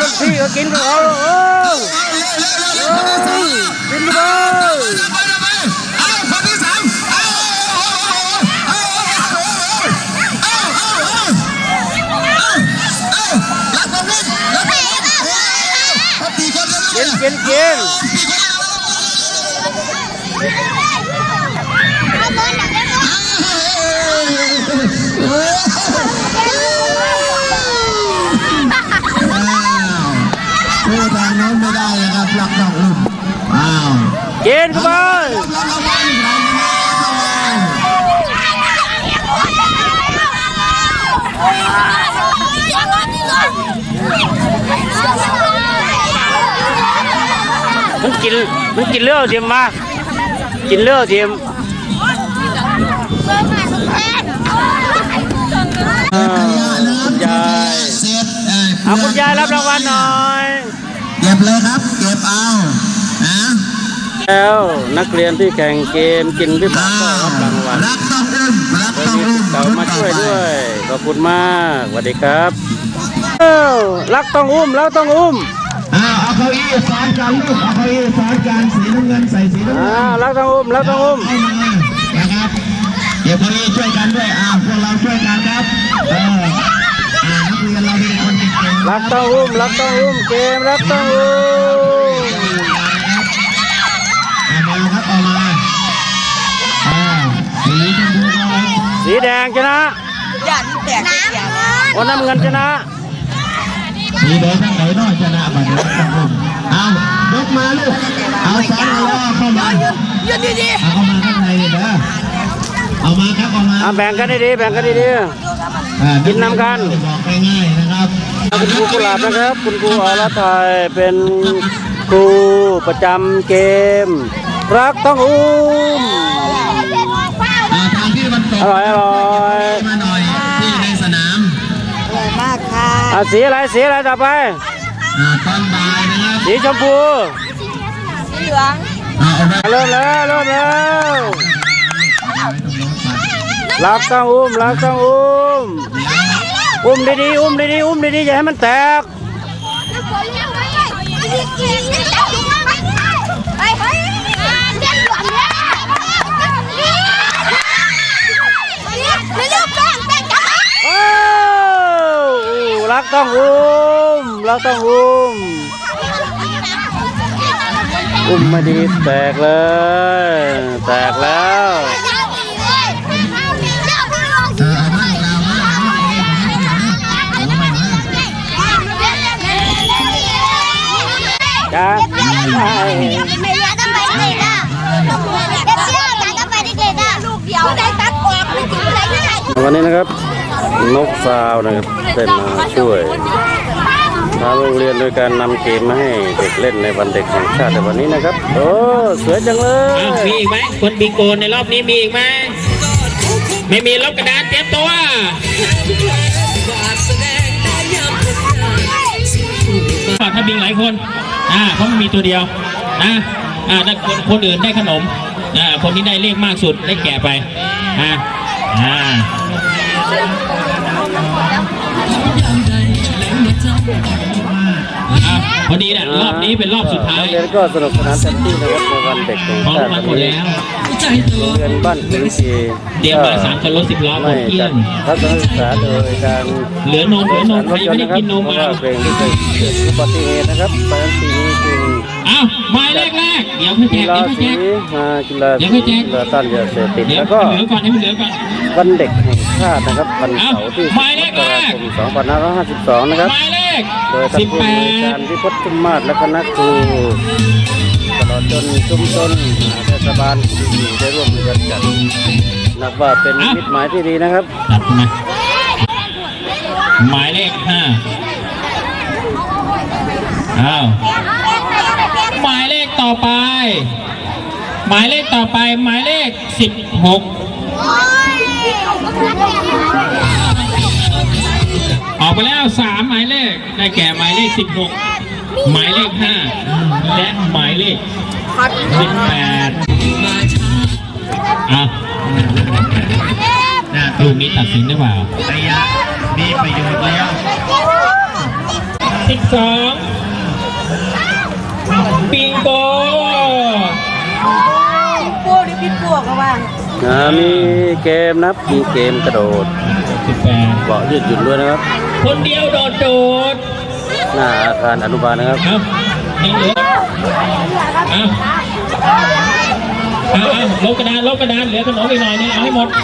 รุ่นพี่ก็กินกับเขาเออเออกินไปเลยเอา กินเข้าไปรับรางวัลรับรางวัลมันกินมันกินเลือดเทียมมา กินเลือดเทียมเออคุณยายเสร็จเอ้ยเอาคุณยายรับรางวัลหน่อย เก็บเลยครับ เก็บเอานะ แล้วนักเรียนที่แข่งเกมกินพิบัติก็รับรางวัลรักต้องอุ้มรักโดยต้องมีอุ้มเก่ามาช่วยด้วยขอบคุณมากสวัสดีครับเอ้ารักต้องอุ้มรักต้องอุ้มอ้าวเอาเก้าอี้ซ้อนกันลูกเอาเก้าอี้ซ้อนกันสีน้ำเงินใส่สีน้ำเงิอ่านรักต้องอุ้มรักต้องอุ้มเข้ามานะครับเดี๋ยวเก้าอี้ช่วยกันด้วยอ้าวพวกเราช่วยกันครับเอออ่านักเรียนเราเป็นคนเก่งๆรักต้องอุ้มรักต้องอุ้มเกมรักต้องอุ้ม สีชมพูเอาไว้สีแดงชนะอย่าที่แตกเสียนะวันน้ำเงินชนะสีแดงทั้งไหนน้อยชนะบัดนี้ครับผมเอายกมาลูกเอาซ้อนเอาแล้วเอาเข้ามายืนดีเอาเข้ามาข้างในนี่เด้อเอามาครับเอามาอะแบ่งกันดีๆแบ่งกันดีอ่ากินน้ำกันบอกง่ายๆนะครับๆคุณครูกุหลาบนะครับ คุณครูอรไทยเป็นครูประจำเกม รักต้องอุ้ม อ่าทางที่มันตก อร่อยอร่อยมาหน่อยที่ในสนามๆอร่อยมากค่ะอะสีอะไรสีอะไรต่อไปอ่าตอนบ่ายนะครับสีชมพูสีเหลืองอ่าเอาไว้เริ่มแล้วเริ่มแล้วเอาไว้ตรงโน้นไปรักต้องอุ้มรักต้องอุ้มอุ้มดีๆอุ้มดีๆอุ้มดีๆอย่าให้มันแตก ต้องอุ้ม รักต้องอุ้ม อุ้มไม่ดีแตกเลย แตกแล้วเออเอามาเอามาเอามาเอามาจ้าวันนี้นะครับ นกซาวนะครับได้มาช่วยทางโรงเรียนโดยการนำเกมมาให้เด็กเล่นในวันเด็กแห่งชาติในวันนี้นะครับ โอ้สวยจังเลอ้าวยมีอีกไหมคนบิงโกในรอบนี้มีอีกไหมไม่มีลบกระดานเตรียมตัวถ้าบิงหลายคนอ่าเพราะมีตัวเดียวนะอ่าถ้าคนคนอื่นได้ขนมอ่าคนที่ได้เลขมากสุดได้แก่ไปอ่าอ่า อะพอดีเนี่ยรอบนี้เป็นรอบสุดท้าย เรียนก็สนุกสนานเต็มที่นะครับในวันเด็กแห่งของชาติรางวัวัลหมดนี้แล้ว โรงเรียนบ้านขุนศรีเตรียมมาสามคันรถสิบล้อหมไม่ดเกลี้ยจัดงทัศนศึกษาโดยการเหลือนมเหลือนมใครไม่ได้กินนมเพราะมาว่าเกรงที่จะเกิดอุบัติเหตุนะครับเพราะฉะนั้นปีนี้จึงอ้าวหมายเลขแรกเดี๋ยวให้แจกีกฬาเดี๋ยวให้แจสีก มากีฬาเดี๋สียวให้แจกกีฬาต้านยาเสพติดเดี๋ยวแล้วก็ เหลือก่อนให้เหลือก่อนวันเด็ก ชาตินะครับวันเสาร์ที่หมายเลขมกแรรากคม2552 นะครับ หมายเลขโดยท่าสินบผู้แปอำนวยกาดรวิพจน์ชุมมาศและคณะครูตลอดจนชุมชนเทศบาลที่ได้ร่วมมือกันจัดนับว่าเป็นมิตรหมายที่ดีนะครับตัดมาหมายเลขห้าอ้าวหมายเลขต่อไป หมายเลขต่อไป หมายเลขสิบหก ออกไปแล้วสามหมายเลขได้แก่หมายเลขสิบหกหมายเลขห้าและหมายเลขสิบแปดอะลูกนี้ตัดสินหรือเปล่าระยะมีประโยชน์แล้วสิบสองปิงโกพวกนี้พี่พวกก็ว่า อ่ามีเกมนะครับมีเกมกระโดดสิบแปดเบาะยืดหยุ่นด้วยนะครับ คนเดียวโดดโดดหน้าอาคารอนุบาลนะครับเอายังเหลือเอาเอาเอาลบกระดานลบกระดานเหลือขนมอีกหน่อยนึงเอาให้หมดเอา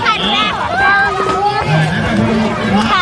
ค่ะ